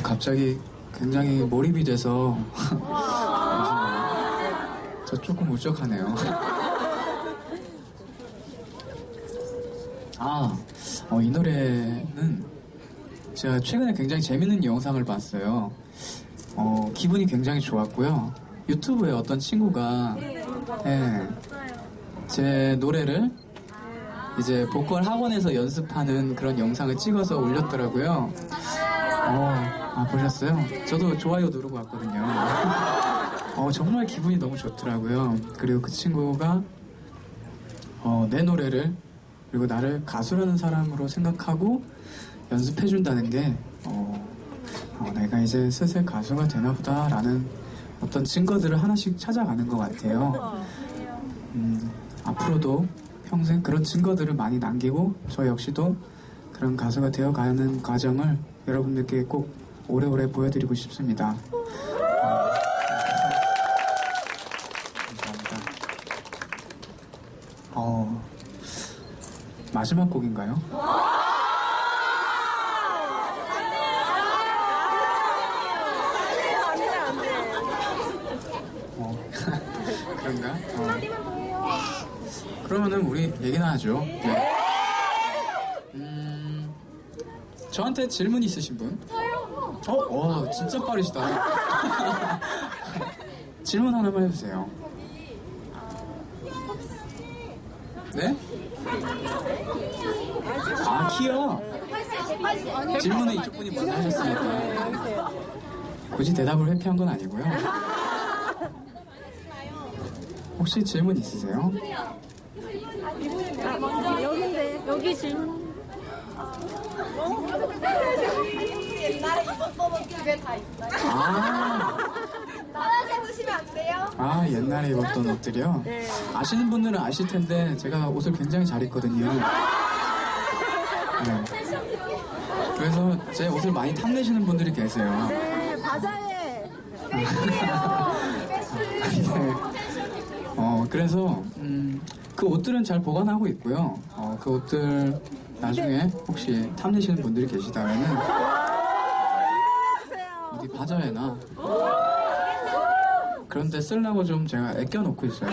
갑자기 굉장히 몰입이 돼서 저 조금 울적하네요. 아, 어, 이 노래는 제가 최근에 굉장히 재밌는 영상을 봤어요. 어, 기분이 굉장히 좋았고요. 유튜브에 어떤 친구가 예, 제 노래를 이제 보컬 학원에서 연습하는 그런 영상을 찍어서 올렸더라고요. 어, 아, 보셨어요? 저도 좋아요 누르고 왔거든요. 어, 정말 기분이 너무 좋더라고요. 그리고 그 친구가, 어, 내 노래를, 그리고 나를 가수라는 사람으로 생각하고 연습해준다는 게, 어, 어, 내가 이제 슬슬 가수가 되나 보다라는 어떤 증거들을 하나씩 찾아가는 것 같아요. 음, 앞으로도 평생 그런 증거들을 많이 남기고 저 역시도 그런 가수가 되어가는 과정을 여러분들께 꼭 오래오래 보여드리고 싶습니다. 어, 감사합니다. 어, 마지막 곡인가요? 어, 그런가? 어. 그러면은 우리 얘기나 하죠. 네. 음, 저한테 질문 있으신 분? 어, 와, 진짜 빠르시다. 질문 하나만 해주세요. 네? 아, 키요? 질문은 이쪽 분이 먼저 하셨으니까. 굳이 대답을 회피한 건 아니고요. 혹시 질문 있으세요? 여긴데 여기 질문 옛날에 다 있어요. 아, 나한테 보시면 안 돼요? 아 옛날에 입었던 옷들이요? 아시는 분들은 아실 텐데 제가 옷을 굉장히 잘 입거든요. 네. 그래서 제 옷을 많이 탐내시는 분들이 계세요. 네 바자회 네. 어, 그래서, 음, 그 옷들은 잘 보관하고 있고요. 어, 그 옷들 나중에 혹시 탐내시는 분들이 계시다면은 어디 바자회나 그런데 쓰려고 좀 제가 아껴놓고 있어요.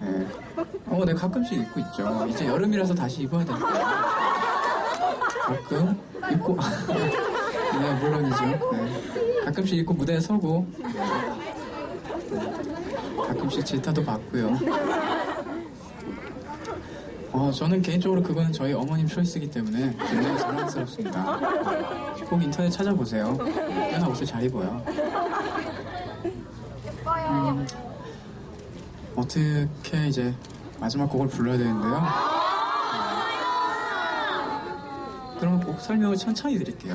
네. 어, 네, 가끔씩 입고 있죠. 이제 여름이라서 다시 입어야 되니까. 가끔 입고. 네, 물론이죠. 네. 가끔씩 입고 무대에 서고. 가끔씩 질타도 받고요. 어, 저는 개인적으로 그거는 저희 어머님 초이스이기 때문에 굉장히 자랑스럽습니다. 꼭 인터넷 찾아보세요. 꽤나 옷을 잘 입어요. 음, 어떻게 이제 마지막 곡을 불러야 되는데요. 그러면 곡 설명을 천천히 드릴게요.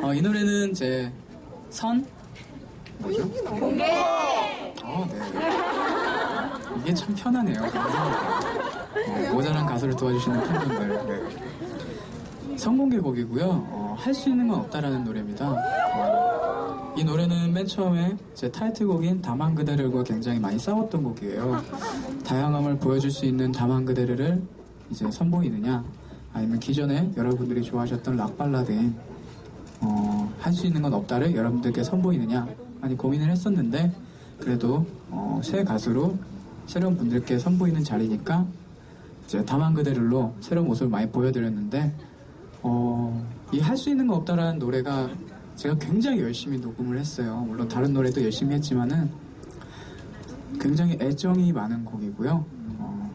어, 이 노래는 제 선? 뭐죠? 공개! 어, 네. 이게 참 편하네요. 어, 모자란 가수를 도와주시는 팬분들. 네. 성공개 곡이고요. 어, 할수 있는 건 없다라는 노래입니다. 어, 이 노래는 맨 처음에 제 타이틀곡인 다만 그대를과 굉장히 많이 싸웠던 곡이에요. 다양함을 보여줄 수 있는 다만 그대를 이제 선보이느냐, 아니면 기존에 여러분들이 좋아하셨던 락 발라드인 어, 할 수 있는 건 없다를 여러분들께 선보이느냐 많이 고민을 했었는데 그래도 어, 새 가수로 새로운 분들께 선보이는 자리니까 이제 다만 그대를로 새로운 모습을 많이 보여드렸는데 어, 이 할 수 있는 건 없다라는 노래가 제가 굉장히 열심히 녹음을 했어요. 물론 다른 노래도 열심히 했지만은 굉장히 애정이 많은 곡이고요. 어,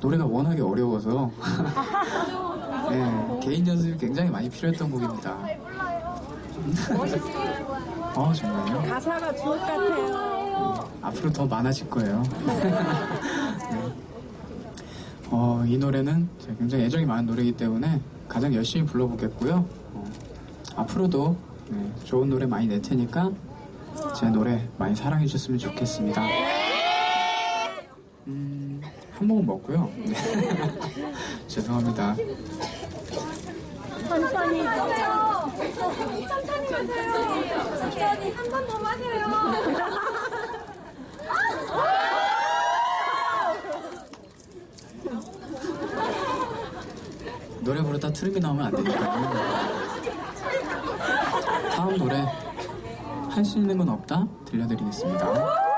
노래가 워낙에 어려워서 네, 개인 연습이 굉장히 많이 필요했던 곡입니다. 어 정말요? 가사가 주옥 같아요 앞으로 더 많아질 거예요. 네. 어, 이 노래는 굉장히 애정이 많은 노래이기 때문에 가장 열심히 불러보겠고요. 어, 앞으로도 네, 좋은 노래 많이 낼 테니까 제 노래 많이 사랑해 주셨으면 좋겠습니다. 음, 한 모금 먹고요. 네. 죄송합니다. 천천히 천천히 마세요. 천천히 한 번더마 일단 트림이 나오면 안 되니까. 다음 노래 할 수 있는 건 없다 들려드리겠습니다.